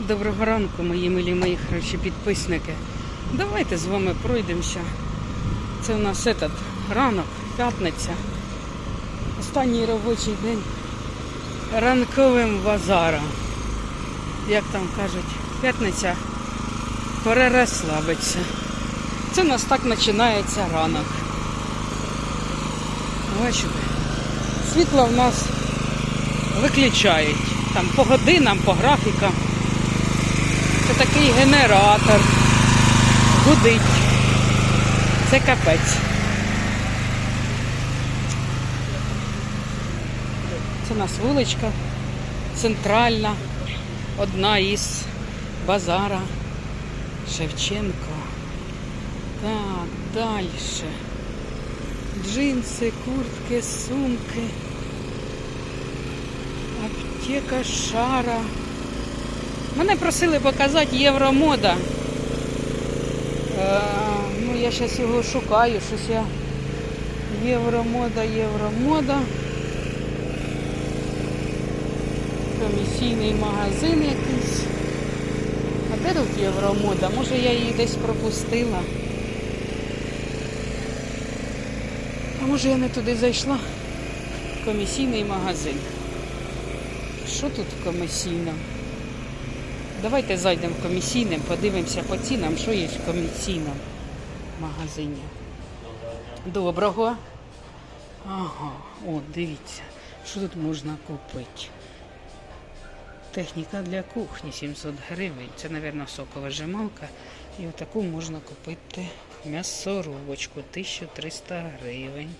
Доброго ранку, мої милі, мої хороші підписники. Давайте з вами пройдемося. Це у нас этот ранок, п'ятниця. Останній робочий день ранковим базаром. Як там кажуть, п'ятниця пора розслабитися. Це у нас так починається ранок. Бачите, світло в нас виключають. Там по годинам, по графікам. Це такий генератор. Гудить. Це капець. Це у нас вуличка центральна, одна із базара Шевченко. Так, далі. Джинси, куртки, сумки. Аптека шара. Мене просили показати Євромода. Е, ну, я зараз його шукаю, щось я. Євромода, Євромода. Комісійний магазин якийсь. А де тут Євромода? Може я її десь пропустила. А може я не туди зайшла? Комісійний магазин. Що тут в комісійному? Давайте зайдемо в комісійне, подивимося по цінам, що є в комісійному магазині. Доброго. Ага, о, дивіться, що тут можна купити. Техніка для кухні 700 гривень. Це, мабуть, сокова жималка. І отаку можна купити м'ясорубочку 1300 гривень.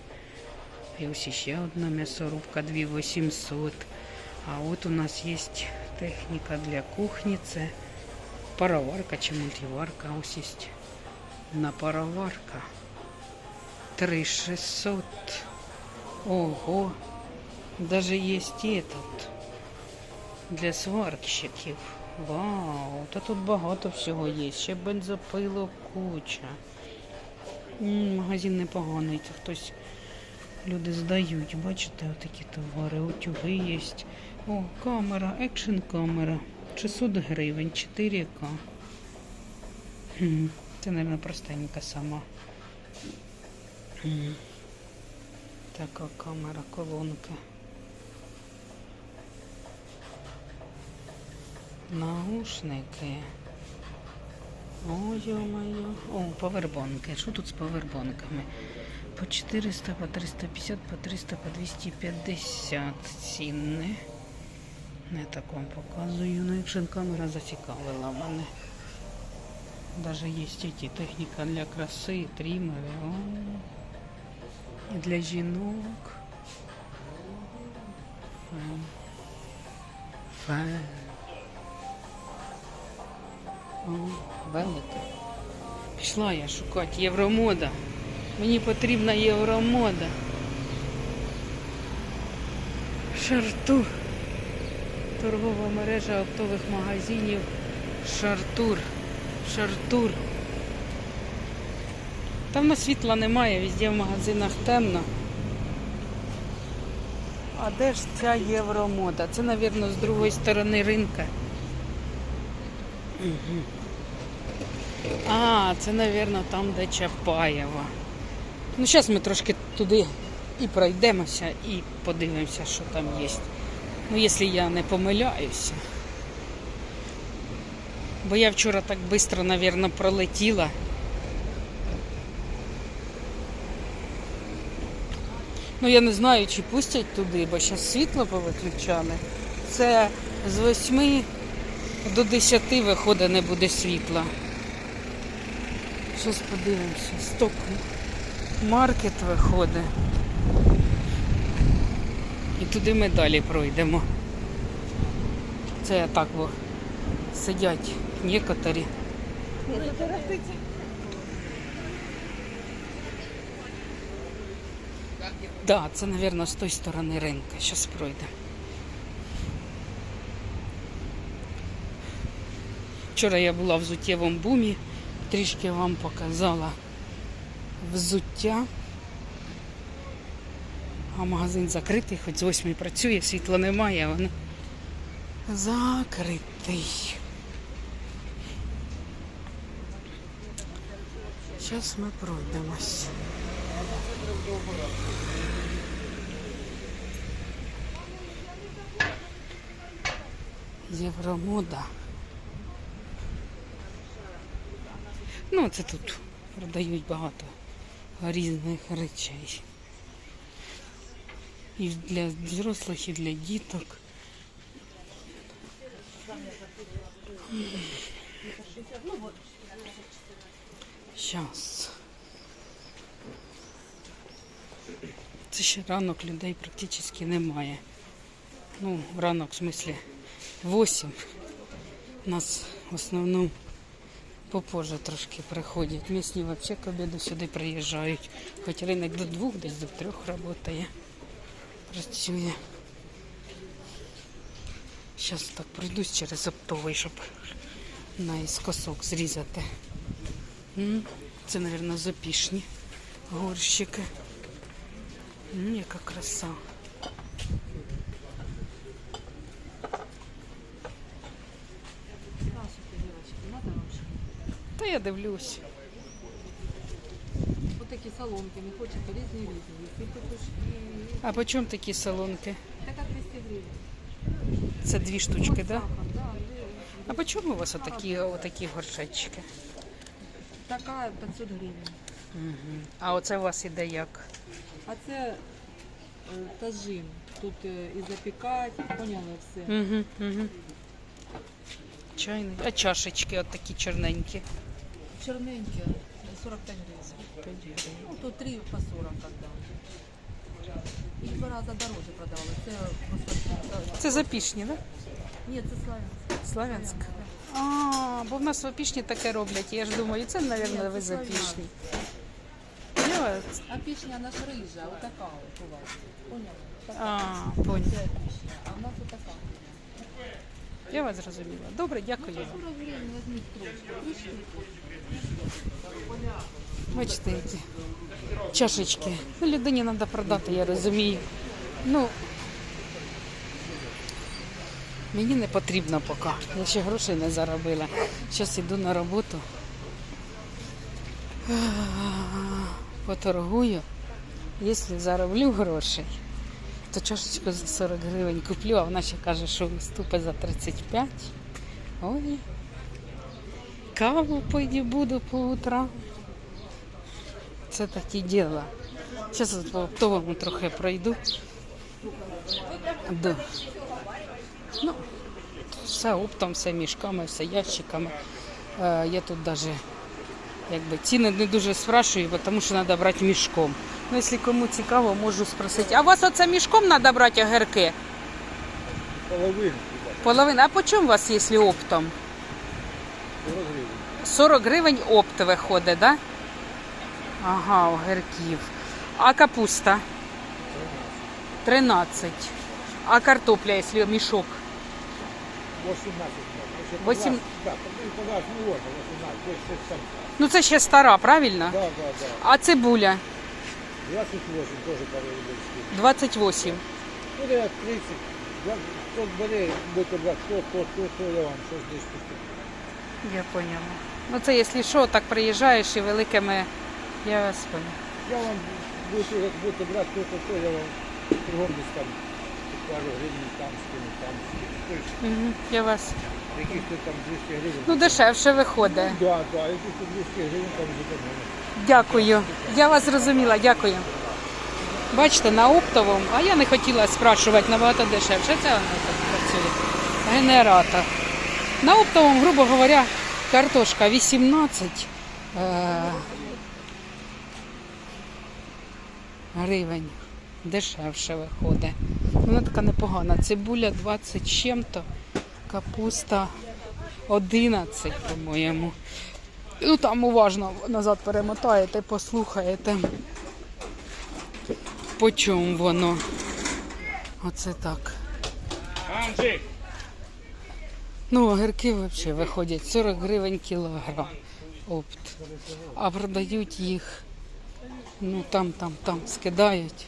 І ось ще одна м'ясорубка 2800. А от у нас є техніка для кухні. Це пароварка чи мультиварка. Ось на пароварка. 3600. Ого. Даже є этот для сварщиків. Вау, та тут багато всього є. Ще бензопило куча. Магазин непоганий. Це хтось люди здають. Бачите, отакі товари. Утюги є. О, камера, екшн камера. 600 гривень, 4К. Це, мабуть, простенька сама. Така камера, колонка. Наушники. Ой, ё-моё. О, павербанки. Що тут з павербанками? По 400, по 350, по 300, по 250 ціни. Не так вам показую. Ну, якщо камера зацікавила мене. Даже є ті техніка для краси, трімери. І для жінок. Фен. Фен. Велика. Пішла я шукати Євромода. Мені потрібна Євромода. Шартур. Торгова мережа оптових магазинів Шартур. Шартур. Там на світла немає, везде в магазинах темно. А де ж ця євромода? Це, мабуть, з другої сторони ринка. А, це, мабуть, там, де Чапаєва. Ну, зараз ми трошки туди і пройдемося, і подивимося, що там є. Ну, якщо я не помиляюся. Бо я вчора так швидко, мабуть, пролетіла. Ну, я не знаю, чи пустять туди, бо зараз світло повиключали. Це з 8 до 10 виходить, не буде світла. Щось подивимося. Сток маркет виходить. Туди ми далі пройдемо. Це так во сидять некоторі. Да, це, мабуть, з тої сторони ринка. Зараз пройдемо. Вчора я була в взуттєвому бумі, трішки вам показала взуття а магазин закритий, хоч з восьмої працює, світла немає, а воно закритий. Зараз ми пройдемось. Євромода. Ну, це тут продають багато різних речей. І для дорослих, і для діток. Щас. Це ще ранок людей практично немає. Ну, ранок, в смислі, 8. Нас в основному попозже трошки приходять. Місні взагалі к обіду сюди приїжджають. Хоч ринок до двох, десь до трьох працює. Працює. Зараз так пройдусь через оптовий, щоб наіскосок зрізати. Це, мабуть, запішні горщики. Яка краса. Та я дивлюсь. Такие соломки, не хочет різні різні. А по чому такі салонки? Така 200 гривень. Це дві штучки, так? Да? А по чому у вас отакі, отакі горшечки? Така 500 гривень. Угу. А оце у вас іде як? А це е, тажин. Тут е, і запікати, поняли все. Угу, угу. Чайний. А чашечки от такі чорненькі. Черненькі, 45 гривень. Ну, тут 3 по 40 когда. І два рази дороже продали. Це просто... Це запішні, так? Ні, це славянське. Славянськ. А, бо в нас в опішні таке роблять. Я ж думаю, це, мабуть, ви запішні. А пішня наша рижа, отака от у вас. Поняли? Така. А, понял. Це пішня, а в нас отака. Я вас зрозуміла. Добре, дякую. 40 гривень візьміть трошки. Бачите, які чашечки. Ну, людині треба продати, я розумію. Ну, мені не потрібно поки. Я ще грошей не заробила. Зараз йду на роботу. Поторгую. Якщо зароблю грошей, то чашечку за 40 гривень куплю, а вона ще каже, що виступить за 35. Ой. Каву пойду буду по утрам. Це такі діла. Зараз по оптовому трохи пройду. Да. Ну, все оптом, все мішками, все ящиками. Е, я тут навіть якби, ціни не дуже спрашую, тому що треба брати мішком. Ну, якщо кому цікаво, можу спросити. А у вас оце мішком треба брати огірки? Половину. Половина. А по чому у вас, якщо оптом? 40 гривень. 40 гривень опт виходить? Да? Ага, огірків. А капуста? 13. А картопля, якщо мішок? 18 можно. Восемь- Да, подать не можно, 18, то есть это сам. Ну це ще стара, правильно? Да, да, да. А цибуля 28 тоже половину. 28. Ну, да, 30. Да, Тот бере, будете брати, то, то, то, то, я вам щось десь куплю. Я поняла. Ну це якщо що, так приїжджаєш і великими. Я вас поняла. Я вам будете, як будете брати, то, то, то, я вам кругом десь там пару гривень там скину, там скину. Угу. Я вас. яких то там 200 гривень. Ну дешевше виходить. Да, да, яких то 200 гривень там буде. Дякую. Я вас зрозуміла, дякую. Бачите, на оптовому, а я не хотіла спрашувати набагато дешевше. Це воно так працює. Генератор. На оптовому, грубо говоря, картошка 18 е- гривень. Дешевше виходить. Вона така непогана. Цибуля 20 з чим-то, капуста 11, по-моєму. Ну там уважно назад перемотаєте, послухаєте. По чому воно? Оце так. Анжик! Ну, огірки взагалі виходять 40 гривень кілограм. Опт. А продають їх. Ну там, там, там скидають.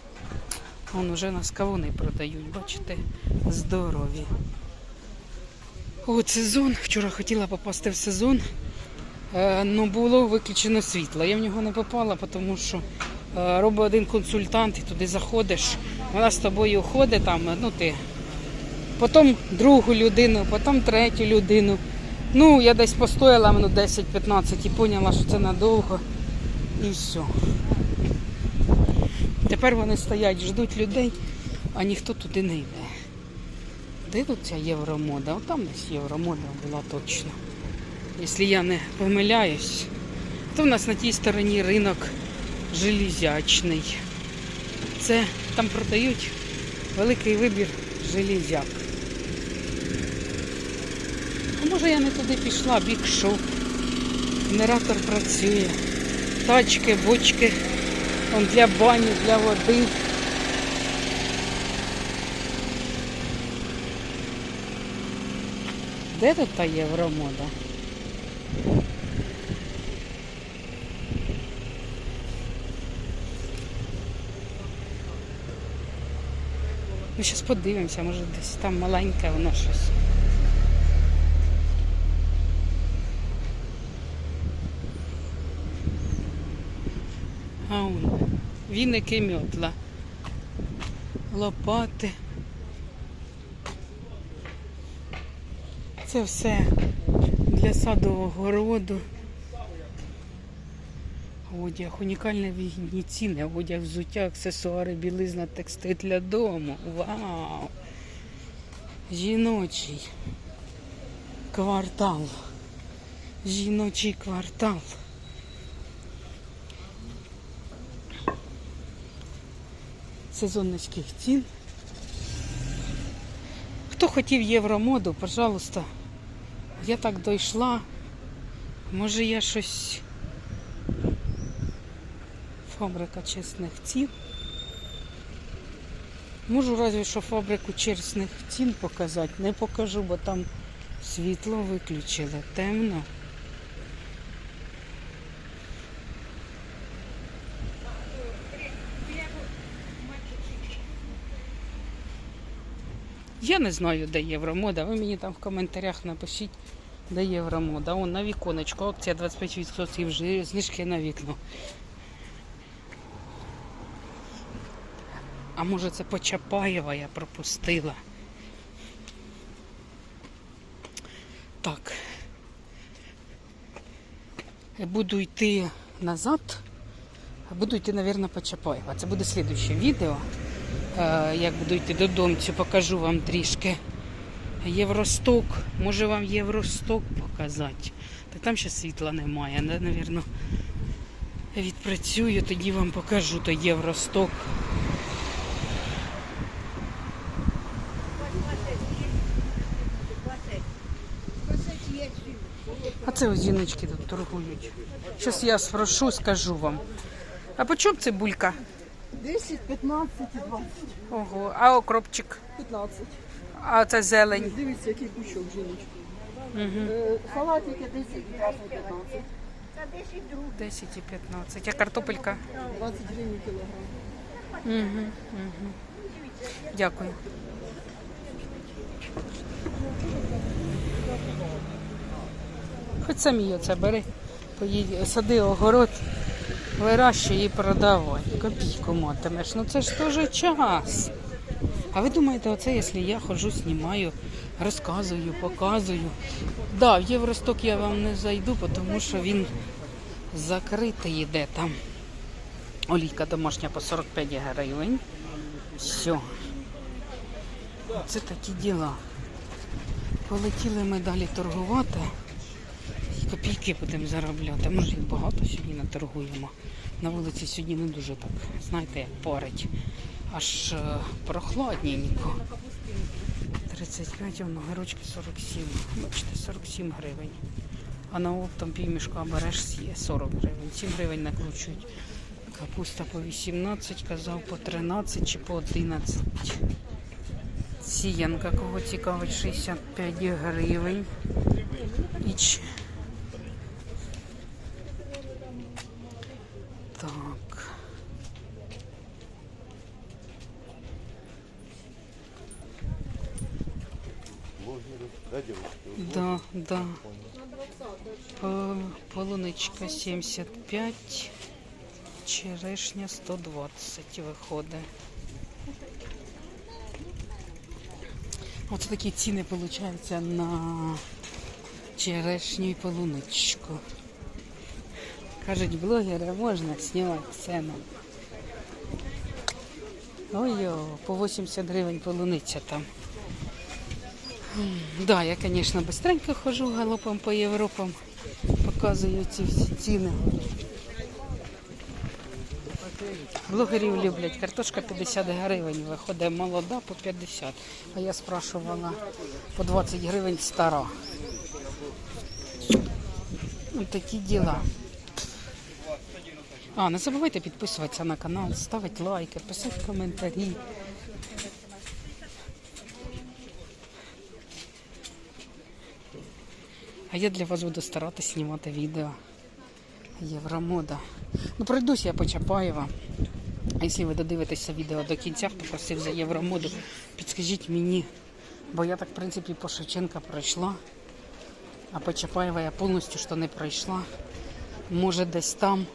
Вон уже на скавуни продають, бачите, здорові. От сезон. Вчора хотіла попасти в сезон. Е, ну, було виключено світло. Я в нього не попала, тому що е, робить один консультант, і туди заходиш. Вона з тобою ходить там, ну ти. Потім другу людину, потім третю людину. Ну, я десь постояла минут 10-15 і поняла, що це надовго. І все. Тепер вони стоять, ждуть людей, а ніхто туди не йде. Де ця євромода? О, там десь євромода була точно. Якщо я не помиляюсь, то в нас на тій стороні ринок железячний. Це там продають великий вибір железяк. Може я не туди пішла, бік шоп. Генератор працює. Тачки, бочки, он для бані, для води. Де тут та євромода? Ми зараз подивимося, може десь там маленьке воно щось. А он, віники мьотла. Лопати. Це все для садового городу. Одяг, унікальні вигідні ціни, одяг, взуття, аксесуари, білизна, текстиль для дому. Вау! Жіночий квартал. Жіночий квартал. Сезонницьких цін. Хто хотів євромоду, пожалуйста. Я так дійшла. Може я щось. Фабрика чесних цін. Можу разве що фабрику чесних цін показати. Не покажу, бо там світло виключили. Темно. Я не знаю, де євромода. Ви мені там в коментарях напишіть, де євромода. Он на віконечко. Акція 25% вже знижки на вікно. А може це Почапаєва я пропустила. Так. Буду йти назад. Буду йти, мабуть, по Чапаєва. Це буде слідуще відео. Е, Як буду йти додому, покажу вам трішки. Євросток. Може вам Євросток показати. Так там ще світла немає. Навірно, відпрацюю, тоді вам покажу той Євросток. А це ось жіночки тут торгують. Щас я спрошу, скажу вам. А по чому цибулька? 10, 15 і 20. Ого, а окропчик? 15. А це зелень. Дивіться, який кущок жіночки. Угу. Е, Салатики 10, красний 15. 10 і 15. А картопелька? 20 гривень кілограм. Угу, угу. Дякую. Хоч самі оце бери, поїдь, сади огород, вирощуй і продавай. Копійку матимеш. Ну це ж теж час. А ви думаєте, оце, якщо я ходжу, знімаю, розказую, показую. Да, в Євросток я вам не зайду, тому що він закритий йде там. Олійка домашня по 45 гривень. Все. Це такі діла. Полетіли ми далі торгувати. Копійки будемо заробляти. Може їх багато сьогодні наторгуємо. На вулиці сьогодні не дуже так, знаєте, як порить. Аж е, прохладненько. 35, а на огірочки 47. Бачите, 47 гривень. А на оптом півмішка береш є 40 гривень. 7 гривень накручують. Капуста по 18, казав по 13 чи по 11. Сіянка, кого цікавить, 65 гривень. І ч- Так. Да, да. По- Полуничка 75, черешня 120 виходить. Оце такі ціни виходить на черешню і полуничку. Кажуть, блогери можна знімати ціну. Ой-ой, по 80 гривень полуниця там. Да, я, звісно, быстренько хожу галопом по Європам, показую ці всі ціни. Блогерів люблять. Картошка 50 гривень виходить молода по 50. А я спрашувала по 20 гривень стара. Ну, такі діла. А, не забувайте підписуватися на канал, ставити лайки, писати коментарі. Я для вас буду старатися знімати відео. Євромода. Ну, пройдусь я по Чапаєва. Якщо ви додивитеся відео до кінця, хто просив за Євромоду, підскажіть мені. Бо я так, в принципі, по Шевченка пройшла, а по Чапаєва я повністю що не пройшла. Може, десь там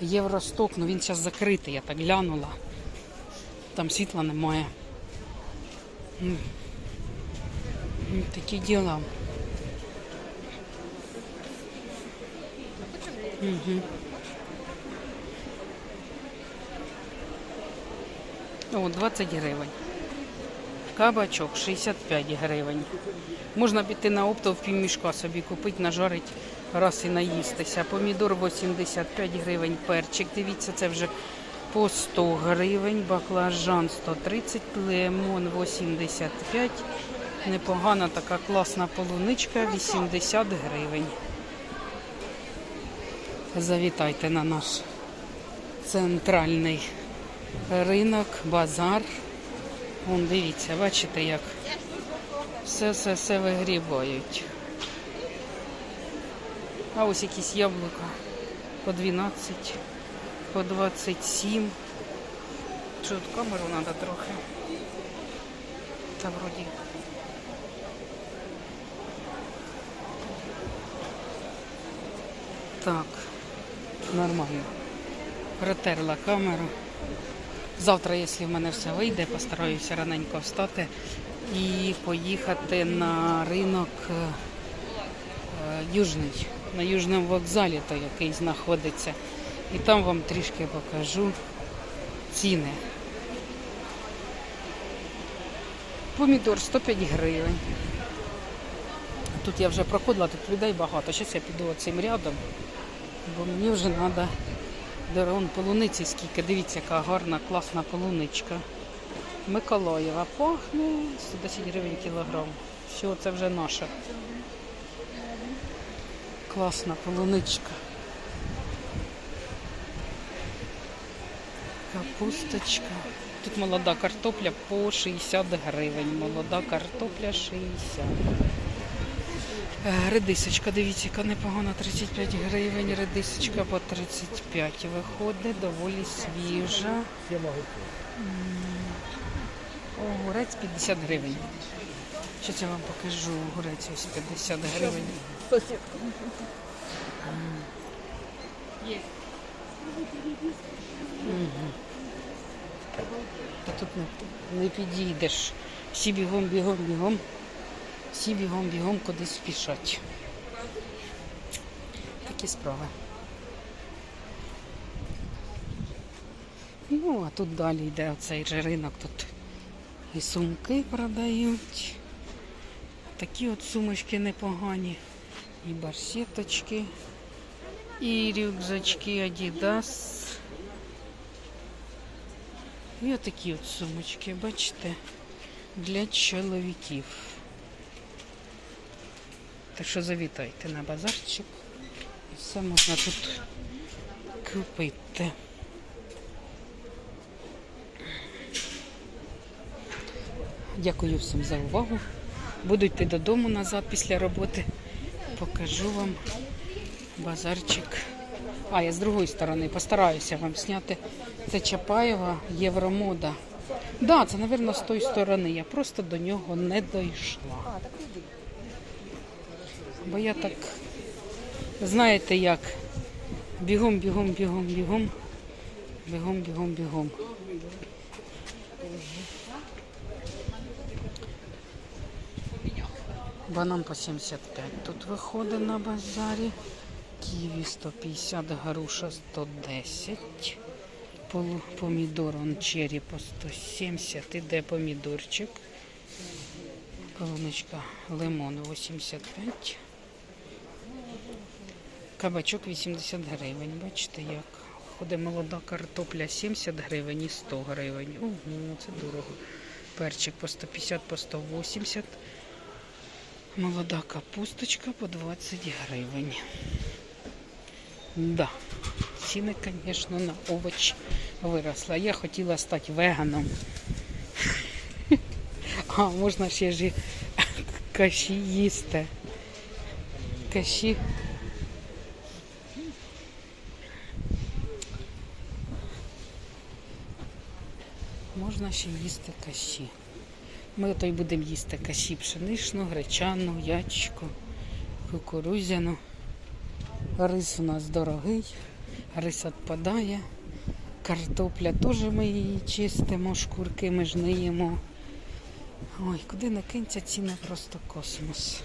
Євросток, ну він зараз закритий, я так глянула. Там світла немає. Такі діла. Угу. О, 20 гривень. Кабачок 65 гривень. Можна піти на оптов півмішка собі купити, нажарити раз і наїстися. Помідор 85 гривень, перчик. Дивіться, це вже по 100 гривень, баклажан 130, лимон 85. Непогана така класна полуничка 80 гривень. Завітайте на наш центральний ринок, базар. Вон дивіться, бачите, як все-все-все вигрібають. А ось якісь яблука по 12, по 27. Що тут камеру треба трохи? Та вроді. Так, нормально. Протерла камеру. Завтра, якщо в мене все вийде, постараюся раненько встати і поїхати на ринок е, е, Южний, на Южному вокзалі, той, який знаходиться. І там вам трішки покажу ціни. Помідор 105 гривень. Тут я вже проходила, тут людей багато. Зараз я піду цим рядом, бо мені вже треба Дорон полуниці скільки. Дивіться, яка гарна, класна полуничка. Миколаєва пахне 110 гривень кілограм. Все, це вже наша. Класна полуничка. Капусточка. Тут молода картопля по 60 гривень. Молода картопля 60. Е, Редисочка, дивіться, яка непогана, 35 гривень, редисочка по 35 виходить, доволі свіжа. Я можу. О, гурець 50 гривень. Що я вам покажу? Гурець ось 50 гривень. Мгм. Та тут не підійдеш. Всі бігом, бігом, бігом. Всі бігом, бігом кудись спішать. Такі справи. Ну, а тут далі йде оцей же ринок. Тут і сумки продають. Такі от сумочки непогані. І барсеточки, і рюкзачки Adidas. І отакі от сумочки, бачите, для чоловіків. Так що завітайте на базарчик. Все можна тут купити. Дякую всім за увагу. Буду йти додому назад після роботи. Покажу вам базарчик. А, я з другої сторони постараюся вам зняти. Це Чапаєва Євромода. Да, це, мабуть, з тої сторони. Я просто до нього не дійшла. Бо я так знаєте як? Бігом, бігом, бігом, бігом. Бігом, бігом, бігом. Банан по 75 тут виходить на базарі. Ківі 150, груша 110. Полу- Помідор он черрі по 170. Іде помідорчик. Колоночка лимон 85. Кабачок 80 гривень. Бачите, як ходить молода картопля 70 гривень і 100 гривень. Ого, це дорого. Перчик по 150, по 180. Молода капусточка по 20 гривень. Да, ціни, звісно, на овоч виросла. Я хотіла стати веганом. А можна ще ж каші їсти. Каші. Ще їсти каші. Ми то й будемо їсти каші пшеничну, гречану, ячку, кукурузяну. Рис у нас дорогий, рис відпадає. Картопля теж ми її чистимо, шкурки ми ж не їмо. Ой, куди не кинься, ціни просто космос.